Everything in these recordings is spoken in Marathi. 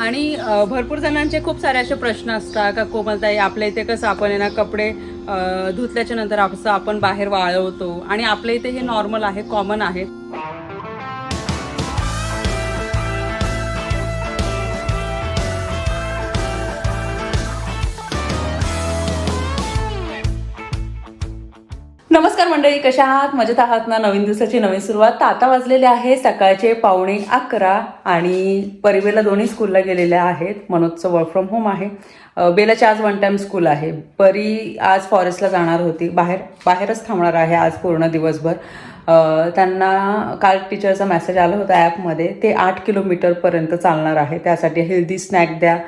आणि भरपूर जणांचे खूप सारे असे प्रश्न असतात का कोमलताई आपल्या इथे कसं आपण ना कपडे धुतल्याच्या नंतर असं आपण बाहेर वाळवतो आणि आपल्या इथे हे नॉर्मल आहे कॉमन आहे. नमस्कार मंडळी कशा आहात? मजेत आहात ना? नवीन दिवसाची नवीन सुरुवात. तर आता वाजलेले आहे सकाळचे पावणे अकरा आणि परिवेला दोन्ही स्कूलला गेलेल्या आहेत. मनोजचं वर्क फ्रॉम होम आहे. बेलाची आज वन टाइम स्कूल आहे. परी आज फॉरेस्टला जाणार होती. बाहेर बाहेरच थांबणार आहे आज पूर्ण दिवसभर. त्यांना काल टीचरचा मेसेज आला होता ॲपमध्ये ते आठ किलोमीटरपर्यंत चालणार आहे. त्यासाठी हेल्दी स्नॅक द्या.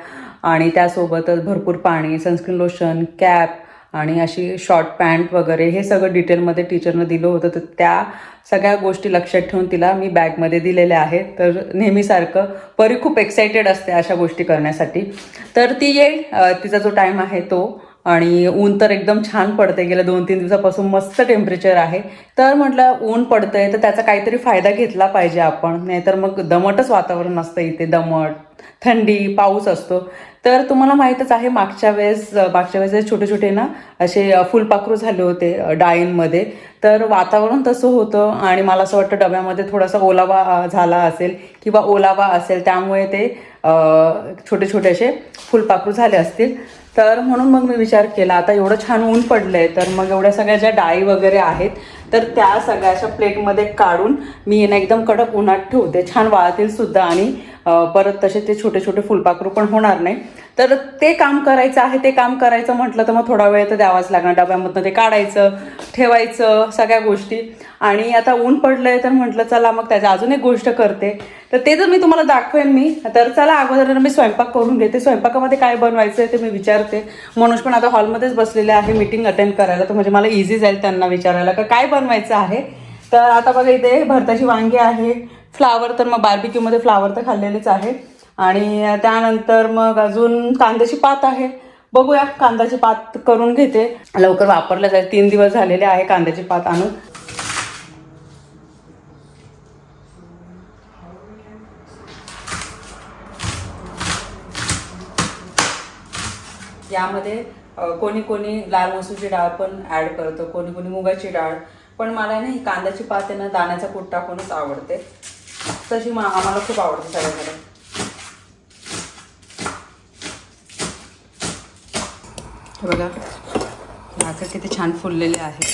आणि त्यासोबतच भरपूर पाणी सनस्क्रीन लोशन कॅप आणि अशी शॉर्ट पॅन्ट वगैरे हे सगळं डिटेलमध्ये टीचरनं दिलं होतं. तर त्या सगळ्या गोष्टी लक्षात ठेवून तिला मी बॅगमध्ये दिलेल्या आहेत. तर नेहमीसारखं परी खूप एक्सायटेड असते अशा गोष्टी करण्यासाठी. तर ती येईल. तिचा जो टाईम आहे तो. आणि ऊन तर एकदम छान पडते गेल्या दोन तीन दिवसापासून मस्त टेम्परेचर आहे. तर म्हटलं ऊन पडतंय तर त्याचा काहीतरी फायदा घेतला पाहिजे आपण. नाहीतर मग दमटच वातावरण असतं इथे. दमट थंडी पाऊस असतो. तर तुम्हाला माहीतच आहे मागच्या वेळेस मागच्या वेळेस छोटे छोटे ना असे फुलपाखरू झाले होते डाळींमध्ये तर वातावरण तसं होतं आणि मला असं वाटतं डब्यामध्ये थोडासा ओलावा झाला असेल किंवा ओलावा असेल त्यामुळे ते छोटे छोटे असे फुलपाखरू झाले असतील. तर म्हणून मग मी विचार केला आता एवढं छान ऊन पडलंय तर मग एवढ्या सगळ्या ज्या डाळी वगैरे आहेत तर त्या सगळ्याच्या प्लेटमध्ये काढून मी यांना एकदम कडक उन्हात ठेवते. छान वाळतील सुद्धा आणि परत तसे ते छोटे छोटे फुलपाखरू पण होणार नाही. तर ते काम करायचं आहे ते काम करायचं म्हटलं तर मग थोडा वेळ तर द्यावाच लागणार. डब्यामधनं ते काढायचं ठेवायचं सगळ्या गोष्टी. आणि आता ऊन पडलं आहे तर म्हटलं चला मग त्याच्या अजून एक गोष्ट करते. तर ते जर मी तुम्हाला दाखवेन मी. तर चला अगोदर मी स्वयंपाक करून घेते. स्वयंपाकामध्ये काय बनवायचं आहे ते मी विचारते. मनोज पण आता हॉलमध्येच बसलेले आहे मीटिंग अटेंड करायला. तर म्हणजे मला इझी जाईल त्यांना विचारायला का काय बनवायचं आहे. तर आता बघा इथे भरताची वांगी आहे. फ्लावर तर मग बार्बिक्यूमध्ये फ्लावर तर खाल्लेलेच आहे. आणि त्यानंतर मग अजून कांद्याची पात आहे. बघूया कांद्याची पात करून घेते. लवकर वापरलं जाईल. तीन दिवस झालेले आहे कांद्याची पात आणून. यामध्ये कोणी कोणी लाल मसूरची डाळ पण ॲड करतो कोणी कोणी मुगाची डाळ. पण मला नाही कांद्याची पात आहे ना दाण्याचा कूट टाकूनच आवडते. तशी मा आम्हाला खूप आवडते सगळ्याकडे बघा. भाकर किती छान फुललेले आहे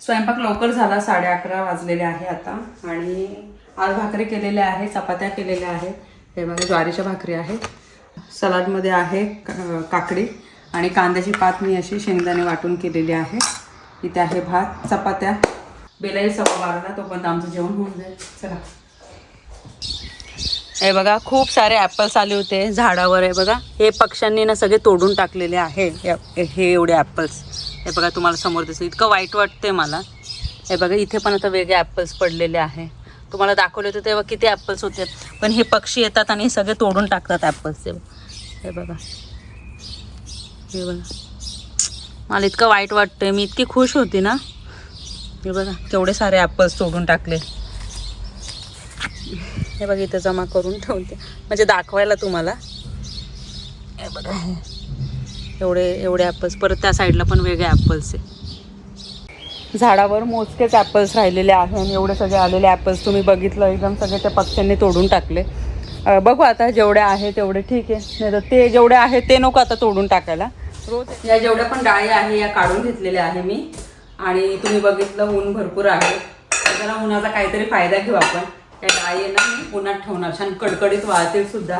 स्वयंपाक लवकर झाला साडे अकरा वाजलेले आहे आता. आणि आज भाकरी केलेल्या आहे चपात्या केलेल्या आहेत. हे बघा ज्वारीच्या भाकरी आहेत. सलाडमध्ये आहे काकडी आणि कांद्याची पात मी अशी शेंगदाणे वाटून केलेली आहे. इथे आहे भात चपात्या. बेलाही सव्वा बाराला तोपर्यंत आमचं जेवण होऊन जाईल. चला. हे बघा खूप सारे ॲपल्स आले होते झाडावर आहे बघा. हे पक्ष्यांनी ना सगळे तोडून टाकलेले आहे. हे हे एवढे ॲपल्स हे बघा तुम्हाला समोर दिसतं इतकं वाईट वाटते मला. हे बघा इथे पण आता वेगळे ॲपल्स पडलेले आहे. तुम्हाला दाखवले होते तेव्हा किती ॲपल्स होते. पण हे पक्षी येतात आणि सगळे तोडून टाकतात ॲपल्सचे हे बघा. हे बघा. मला इतकं वाईट वाटतंय. मी इतकी खुश होती ना. हे बघा केवढे सारे ॲपल्स तोडून टाकले. हे बघा इथं जमा करून ठेवते. म्हणजे दाखवायला तुम्हाला. हे बघा. हे. एवढे एवढे ॲपल्स परत त्या साईडला पण वेगळे ॲपल्स आहे. झाडावर मोजकेच ॲपल्स राहिलेले आहे आणि एवढे सगळे आलेले ॲपल्स तुम्ही बघितलं एकदम सगळे त्या पक्ष्यांनी तोडून टाकले. बघू आता जेवढे आहे तेवढे ठीक आहे. नाही तर ते जेवढे आहे ते नको आता तोडून टाकायला. रोज या जेवढ्या पण डाळी आहे या काढून घेतलेल्या आहे मी. आणि तुम्ही बघितलं ऊन भरपूर आहे. तर जरा उन्हाचा काहीतरी फायदा घेऊ आपण. त्या डाळी ना मी उन्हात ठेवणार छान कडकडीत वाळतील सुद्धा.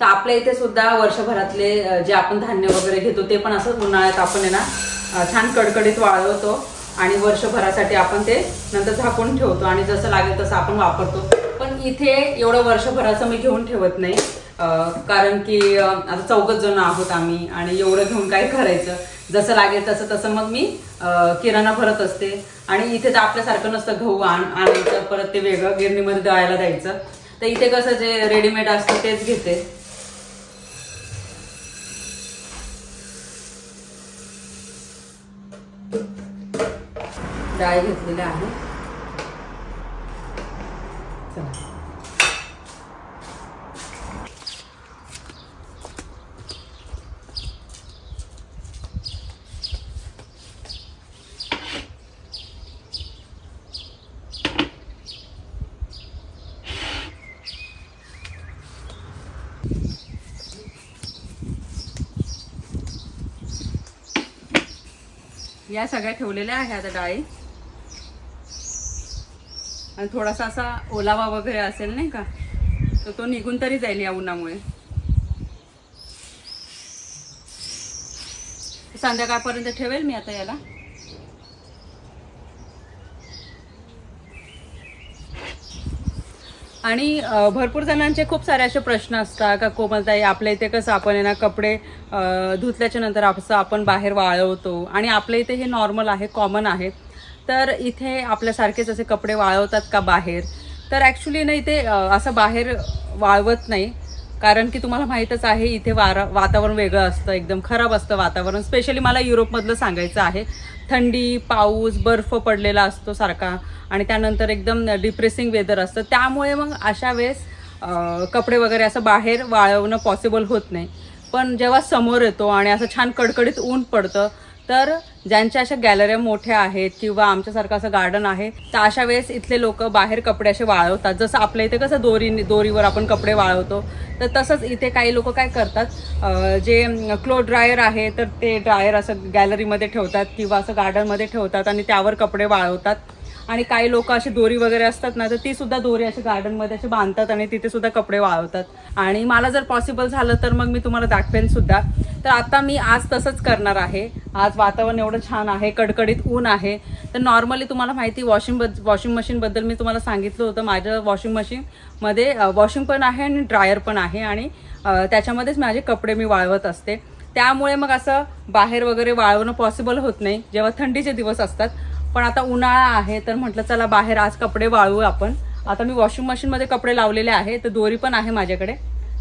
तर आपल्या इथे सुद्धा वर्षभरातले जे आपण धान्य वगैरे घेतो ते पण असं उन्हाळ्यात आपण आहे ना छान कडकडीत वाळवतो आणि वर्षभरासाठी आपण ते नंतर झाकून ठेवतो आणि जसं लागेल तसं आपण वापरतो. पण इथे एवढं वर्षभराचं मी घेऊन ठेवत नाही. कारण की आता चौघच जण आहोत आम्ही आणि एवढं घेऊन काय करायचं. जसं लागेल तसं तसं मग मी किराणा भरत असते. आणि इथे तर आपल्यासारखं नसतं गहू आण आणायचं परत ते वेगळं गिरणीमध्ये दळायला द्यायचं. तर इथे कसं जे रेडीमेड असतं तेच घेते. डाळ घेतलेल्या आहे. चला. या सगळ्या ठेवलेल्या आहे आता डाळी. आणि थोडासा असा ओलावा वगैरे असेल नाही का तर तो निघून तरी जाईल या उन्हामुळे. संध्याकाळपर्यंत ठेवेल मी आता याला. आणि भरपूर जणांचे खूप सारे असे प्रश्न असतात का कोमलताई आपल्या इथे कसं आपण आहे ना कपडे धुतल्याच्या नंतर असं आपण बाहेर वाळवतो आणि आपल्या इथे हे नॉर्मल आहे कॉमन आहे. तर इथे आपल्यासारखेच असे कपडे वाळवतात का बाहेर? तर ॲक्च्युली ना इथे असं बाहेर वाळवत नाही. कारण की तुम्हाला माहीतच आहे इथे वारा वातावरण वेगळं असतं एकदम खराब असतं वातावरण. स्पेशली मला युरोपमधलं सांगायचं आहे. थंडी पाऊस बर्फ पडलेला असतो सारखा. आणि त्यानंतर एकदम डिप्रेसिंग वेदर असतं. त्यामुळे मग अशा वेळेस कपडे वगैरे असं बाहेर वाळवणं पॉसिबल होत नाही. पण जेव्हा समोर येतो आणि असं छान कडकडीत ऊन पडतं तर ज्यांच्या अशा गॅलऱ्या मोठ्या आहेत किंवा आमच्यासारखं असं गार्डन आहे तर अशा वेळेस इथले लोक बाहेर कपडे असे वाळवतात. जसं आपल्या इथे कसं दोरी दोरीवर आपण कपडे वाळवतो तर तसंच इथे काही लोक काय करतात जे क्लो ड्रायर आहे तर ते ड्रायर असं गॅलरीमध्ये ठेवतात किंवा असं गार्डनमध्ये ठेवतात आणि त्यावर कपडे वाळवतात. आणि काही लोक असे दोरी वगैरे असतात ना तर ती सुद्धा दोरी अशी गार्डनमध्ये असे बांधतात आणि तिथे सुद्धा कपडे वाळवतात. आणि मला जर पॉसिबल झालं तर मग मी तुम्हाला दाखवेन सुद्धा. तर आता मी आज तसंच करणार आहे. आज वातावरण एवढं छान आहे कडकडीत ऊन आहे. तर नॉर्मली तुम्हाला माहिती वॉशिंग बद वॉशिंग मशीनबद्दल मी तुम्हाला सांगितलं होतं. माझ्या वॉशिंग मशीनमध्ये वॉशिंग पण आहे आणि ड्रायर पण आहे. आणि त्याच्यामध्येच माझे कपडे मी वाळवत असते. त्यामुळे मग असं बाहेर वगैरे वाळवणं पॉसिबल होत नाही. जेव्हा थंडीचे दिवस असतात पण आता उन्हाळा आहे तर म्हटलं चला बाहेर आज कपडे वाळवू आपण. आता मी वॉशिंग मशीनमध्ये कपडे लावलेले आहे तर दोरी पण आहे माझ्याकडे.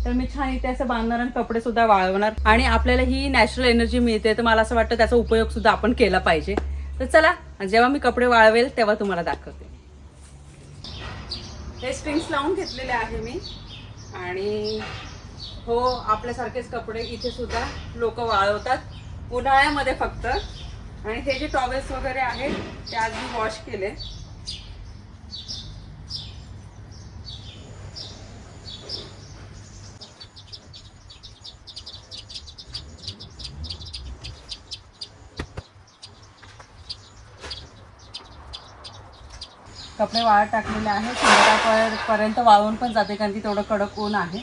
तर मी छान इथे असं बांधणार आणि कपडे सुद्धा वाळवणार. आणि आपल्याला ही नॅचरल एनर्जी मिळते तर मला असं वाटतं त्याचा उपयोग सुद्धा आपण केला पाहिजे. तर चला जेव्हा मी कपडे वाळवेल तेव्हा तुम्हाला दाखवते. हे स्ट्रिंग्स लावून घेतलेले आहे मी. आणि हो आपल्यासारखेच कपडे इथे सुद्धा लोक वाळवतात. उन्हाळ्यामध्ये फक्त. आणि हे जे टॉवेल्स वगैरे आहेत ते आज मी वॉश केले. कपडे वाळत टाकलेले आहेत संध्याकाळपर्यंत वाळून पण जाते कारण की तेवढं कडक ऊन आहे.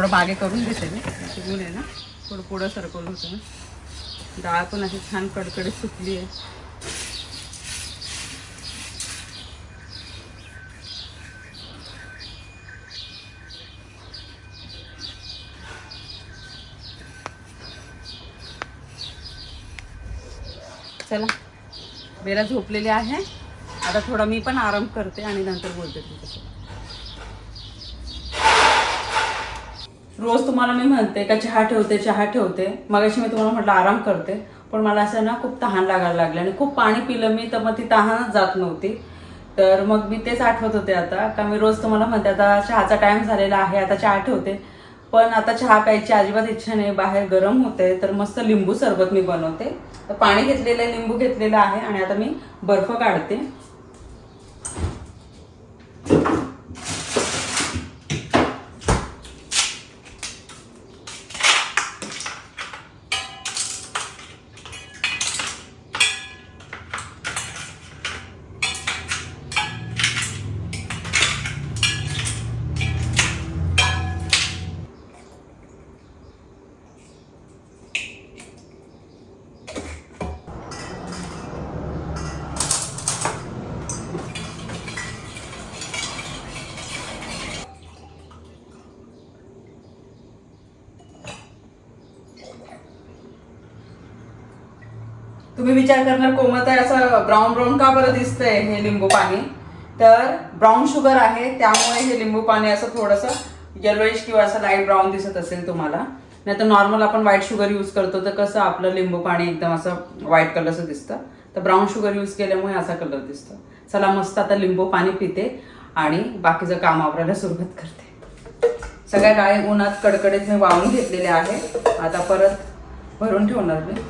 थोडं बागे करून देते मी. ऊन आहे ना. थोडं पुढं सरकवलं होतं ना. डाळ पण अशी छान कडकडीत सुकली आहे. चला. बेला झोपलेली आहे. आता थोडा मी पण आराम करते आणि नंतर बोलते तुमच्यासोबत. रोज तुम्हाला मी म्हणते का चहा ठेवते चहा ठेवते. मगाशी मी तुम्हाला म्हटलं आराम करते पण मला असं ना खूप तहान लागायला लागले आणि खूप पाणी पिलं मी तर मग ती तहानच जात नव्हती. तर मग मी तेच आठवत होते आता का मी रोज तुम्हाला म्हणते आता चहाचा टाईम झालेला आहे आता चहा ठेवते. पण आता चहा प्यायची अजिबात इच्छा नाही बाहेर गरम होते तर मस्त लिंबू सरबत मी बनवते. तर पाणी घेतलेलं आहे लिंबू घेतलेलं आहे आणि आता मी बर्फ काढते. तुम्ही विचार करणार कोमत आहे असं ब्राऊन ब्राऊन का बरं दिसतंय हे लिंबू पाणी? तर ब्राऊन शुगर आहे त्यामुळे हे लिंबू पाणी असं थोडंसं येलोइश किंवा असं लाइट ब्राऊन दिसत असेल तुम्हाला. नाही तर नॉर्मल आपण व्हाईट शुगर यूज करतो तर कसं आपलं लिंबू पाणी एकदम असं व्हाईट कलरचं दिसतं. तर ब्राऊन शुगर यूज केल्यामुळे असा कलर दिसतो. चला मस्त आता लिंबू पाणी पिते आणि बाकीचं काम आवरायला सुरुवात करते. सगळ्या डाळी उन्हात कडकडीत मी वाळून घेतलेले आहे. आता परत भरून ठेवणार मी.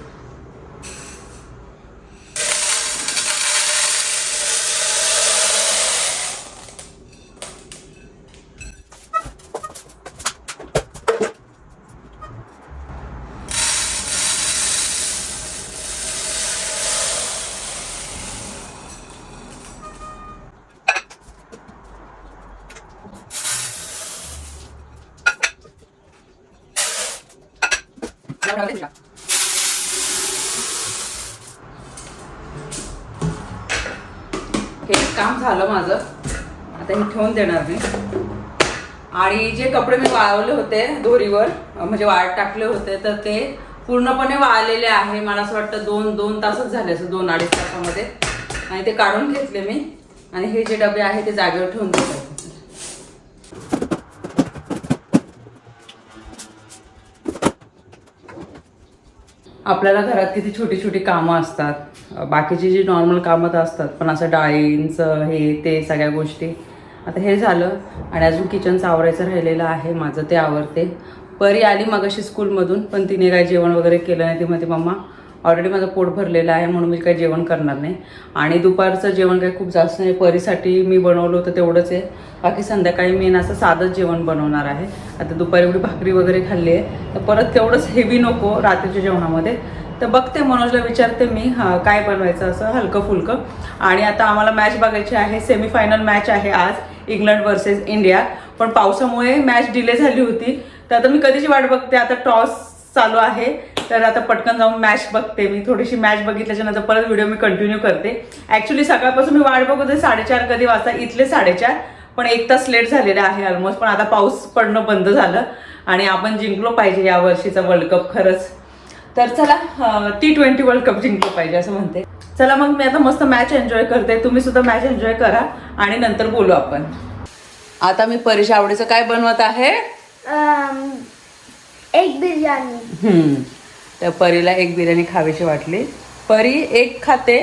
झालं माझं. आता हे ठेवून देणार मी आणि जे कपडे मी वाळवले होते दोरीवर म्हणजे वाळत टाकले होते तर ते पूर्णपणे वाळलेले आहे. मला असं वाटतं दोन दोन तासच झाले असं दोन अडीच तासामध्ये. आणि ते काढून घेतले मी. आणि हे जे डबे आहे ते जागेवर ठेवून दिले आपल्याला घरात किती छोटी छोटी कामं असतात. बाकीची जी नॉर्मल कामं तर असतात पण असं डाळींचं हे ते सगळ्या गोष्टी. आता हे झालं आणि अजून किचनचं आवरायचं राहिलेलं आहे माझं ते आवरते. परी आली मगाशी स्कूलमधून पण तिने काय जेवण वगैरे केलं नाही ती म्हणते मम्मा ऑलरेडी माझं पोट भरलेलं आहे म्हणून मी काही जेवण करणार नाही. आणि दुपारचं जेवण काही खूप जास्त नाही परीसाठी मी बनवलं होतं तेवढंच आहे. बाकी संध्याकाळी मी असं साधंच जेवण बनवणार आहे. आता दुपारी एवढी भाकरी वगैरे खाल्ली आहे तर परत तेवढंच हेवी नको रात्रीच्या जेवणामध्ये. तर बघते मनोजला विचारते मी काय बनवायचं असं हलकं फुलकं आणि आता आम्हाला मॅच बघायची आहे सेमीफायनल मॅच आहे आज इंग्लंड वर्सेस इंडिया. पण पावसामुळे मॅच डिले झाली होती. तर आता मी कधीची वाट बघते? आता टॉस चालू आहे. तर आता पटकन जाऊन मॅच बघते मी. थोडीशी मॅच बघितल्याच्यानंतर परत व्हिडिओ मी कंटिन्यू करते. ॲक्च्युली सकाळपासून मी वाट बघत होते साडेचार कधी वाजता? इथले साडेचार. पण एक तास लेट झालेला आहे ऑलमोस्ट पण आता पाऊस पडणं बंद झालं. आणि आपण जिंकलो पाहिजे या वर्षीचा वर्ल्ड कप खरंच. तर चला टी ट्वेंटी वर्ल्ड कप जिंकलो पाहिजे असं म्हणते. चला मग मी आता मस्त मॅच एन्जॉय करते. तुम्ही सुद्धा मॅच एन्जॉय करा आणि नंतर बोलू आपण. आता मी परीक्षा आवडीचं काय बनवत आहे? एग बिर्याणी हम्म. तर परीला एक बिर्याणी खावीशी वाटली. परी एक खाते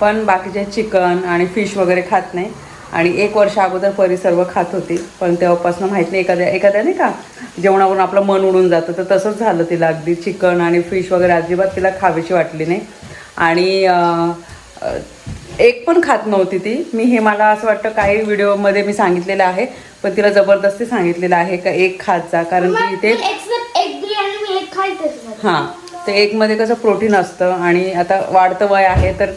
पण बाकीचे चिकन आणि फिश वगैरे खात नाही. आणि एक वर्ष अगोदर परी सर्व खात होती. पण तेव्हापासून माहीत नाही एखाद्या एखाद्या नाही का जेवणावरून आपलं मन उडून जातं. तर तसंच झालं तिला अगदी. चिकन आणि फिश वगैरे अजिबात तिला खावीशी वाटली नाही. आणि एक पण खात नव्हती ती. मी हे मला असं वाटतं काही व्हिडिओमध्ये मी सांगितलेलं आहे पण तिला जबरदस्ती सांगितलेलं आहे का एक खात जा. कारण की इथे. हां. ते एकमध्ये कसं प्रोटीन असतं आणि आता वाढतं वय आहे तर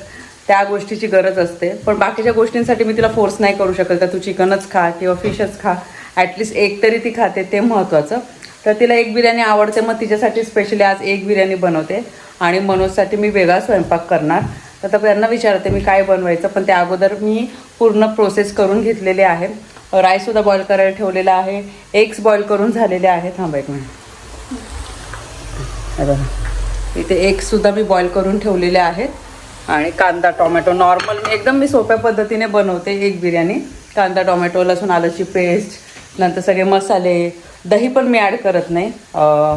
त्या गोष्टीची गरज असते. पण बाकीच्या गोष्टींसाठी मी तिला फोर्स नाही करू शकत. का तू चिकनच खा किंवा फिशच खा. ॲटलिस्ट एक तरी ती खाते ते महत्त्वाचं तर तिला एक बिर्याणी आवडते मग तिच्यासाठी स्पेशली आज एक बिर्याणी बनवते. आणि मनोजसाठी मी वेगळा स्वयंपाक करणार. तर त्यांना विचारते मी काय बनवायचं? पण त्या अगोदर मी पूर्ण प्रोसेस करून घेतलेले आहे. राईससुद्धा बॉईल करायला ठेवलेला आहे. एग्स बॉईल करून झालेले आहेत. थांबा एक मिनिट इथे एग्ससुद्धा मी बॉईल करून ठेवलेले आहेत. आणि कांदा टोमॅटो नॉर्मल. मी एकदम मी सोप्या पद्धतीने बनवते एक बिर्याणी. कांदा टोमॅटो लसूण आल्याची पेस्ट नंतर सगळे मसाले. दही पण मी ॲड करत नाही.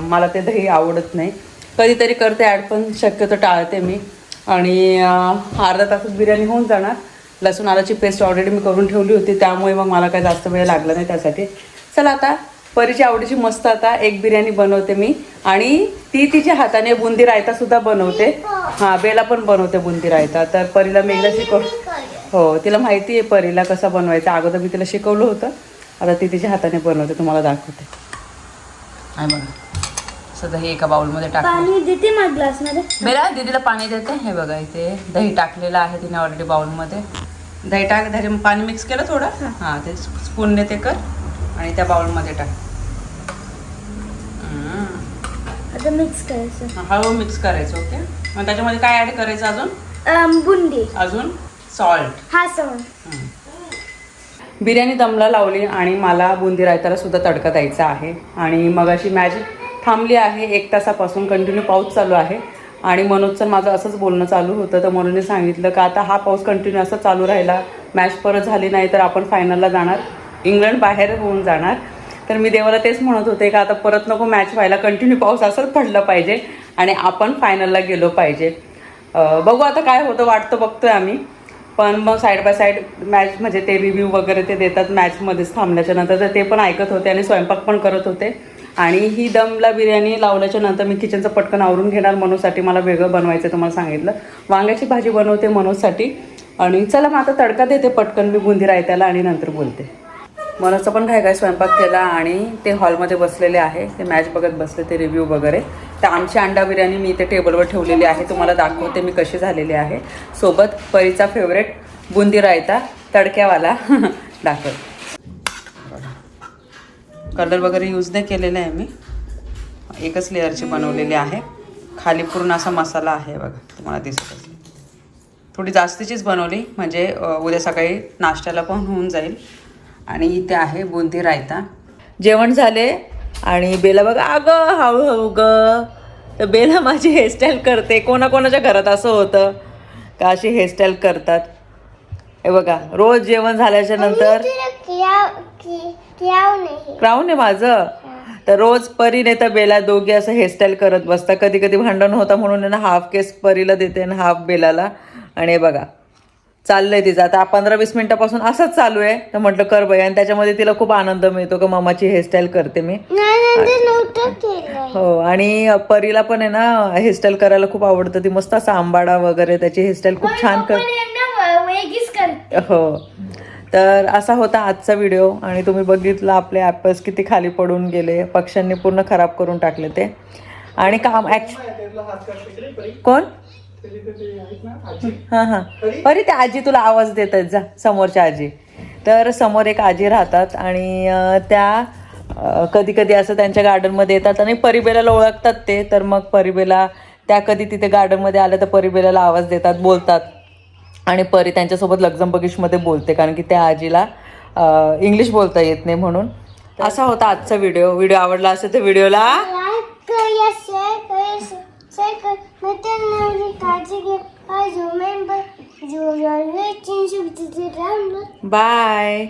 मला ते दही आवडत नाही. कधीतरी करते ॲड पण शक्यतो टाळते मी. आणि अर्धा तासात बिर्याणी होऊन जाणार. लसूण आल्याची पेस्ट ऑलरेडी मी करून ठेवली होती. त्यामुळे मग मला काही जास्त वेळ लागला नाही त्यासाठी. चला आता परीच्या आवडीची मस्त आता एक बिर्याणी बनवते मी. आणि ती तिच्या हाताने बुंदी रायता सुद्धा बनवते. हां बेला पण बनवते बुंदी रायता. तर परीला मी एकदा शिकव हो तिला माहिती आहे परीला कसा बनवायचा. अगोदर मी तिला शिकवलं होतं. आता ती तिच्या हाताने बनवते. तुम्हाला दाखवते. बघा. सध्या हे एका बाउलमध्ये देते मध्ये बेला दीदीला पाणी देते. हे बघा इथे दही टाकलेलं आहे तिने ऑलरेडी बाउलमध्ये दही टाक दही पाणी मिक्स केलं थोडं. हां. ते स्पूनने ते कर. आणि त्या बाउलमध्ये टाक. हम्म. आता मिक्स करायचं. हळू मिक्स करायचं ओके मग त्याच्यामध्ये काय ॲड करायचं अजून? बुंदी. अजून? सॉल्ट हा सवन बिर्याणी दमला लावली आणि मला बुंदी रायताला सुद्धा तडका द्यायचा आहे. आणि मग अशी मॅच थांबली आहे एक तासापासून कंटिन्यू पाऊस चालू आहे. आणि मनोजचं माझं असंच बोलणं चालू होतं तर मनोजने सांगितलं का आता हा पाऊस कंटिन्यू असं चालू राहिला. मॅच परत झाली नाही तर आपण फायनलला जाणार. इंग्लंड बाहेर होऊन जाणार. तर मी देवाला तेच म्हणत होते का आता परत नको मॅच व्हायला कंटिन्यू पाऊस असंच पडलं पाहिजे आणि आपण फायनलला गेलो पाहिजे. बघू आता काय होतं वाटतं बघतोय आम्ही. पण मग साईड बाय साईड मॅच म्हणजे ते रिव्ह्यू वगैरे ते देतात मॅचमध्येच थांबल्याच्या नंतर. तर ते पण ऐकत होते आणि स्वयंपाक पण करत होते. आणि ही दमला बिर्याणी लावल्याच्या नंतर मी किचनचं पटकन आवरून घेणार. मनोसाठी मला वेगळं बनवायचं तुम्हाला सांगितलं. वांग्याची भाजी बनवते मनोजसाठी. आणि चला मग आता तडका देते पटकन मी बुंदी रायत्याला आणि नंतर बोलते. मनोजचा पण काय काय स्वयंपाक केला आणि ते हॉलमध्ये बसलेले आहे. ते मॅच बघत बसले ते रिव्ह्यू वगैरे. तर आमची अंडा बिर्याणी मी इथे टेबलवर ठेवलेली आहे. तुम्हाला दाखवते मी कशी झालेली आहे. सोबत परीचा फेवरेट बुंदी रायता तडक्यावाला. दाखव. कलर वगैरे यूज नाही केलेला आहे मी. एकच लेअरची बनवलेली आहे. खाली पूर्ण असा मसाला आहे बघा तुम्हाला दिसत असेल. थोडी जास्तीचीच बनवली म्हणजे उद्या सकाळी नाश्त्याला पण होऊन जाईल. आणि इथे आहे बुंदी रायता. जेवण झाले आणि बेला बघा अगं हळूहळू ग. तर बेला माझी हेअरस्टाईल करते. कोणाकोणाच्या घरात असं होतं का अशी हेअरस्टाईल करतात? हे बघा रोज जेवण झाल्याच्यानंतर क्राऊन आहे माझं. तर रोज परीने तर बेला दोघे असं हेअरस्टाईल करत बसता कधी कधी भांडण होता म्हणून हाफ केस परीला देते आणि हाफ बेलाला. आणि हे बघा चाललंय तिचं. आता पंधरा वीस मिनिटापासून असंच चालू आहे. तर म्हटलं कर बाई. आणि त्याच्यामध्ये तिला खूप आनंद मिळतो का मामाची हेअरस्टाईल करते मी. हो आणि परीला पण आहे ना हेअरस्टाईल करायला खूप आवडतं. ती मस्त असा आंबाडा वगैरे त्याची हेअरस्टाईल खूप छान कर हो. तर असा होता आजचा व्हिडिओ आणि तुम्ही बघितलं आपले ॲपल्स किती खाली पडून गेले. पक्ष्यांनी पूर्ण खराब करून टाकले ते. आणि काम ऍक्च कोण? हां हां. बरी त्या आजी तुला आवाज देत आहेत जा समोरच्या आजी. तर समोर एक आजी राहतात आणि त्या कधी कधी असं त्यांच्या गार्डनमध्ये येतात आणि परिबेलाला ओळखतात ते. तर मग परिबेला त्या कधी तिथे गार्डनमध्ये आल्या तर परिबेलाला आवाज देतात बोलतात. आणि परी त्यांच्यासोबत लक्झमबर्गिशमध्ये बोलते कारण की त्या आजीला इंग्लिश बोलता येत नाही म्हणून. असा होता आजचा व्हिडिओ व्हिडिओ आवडला असेल तर व्हिडिओला लाईक कर या शेअर कर शेअर कर मित्रांनो काळजी घे आज मेंबर जो जो चिंचू राऊंड बाय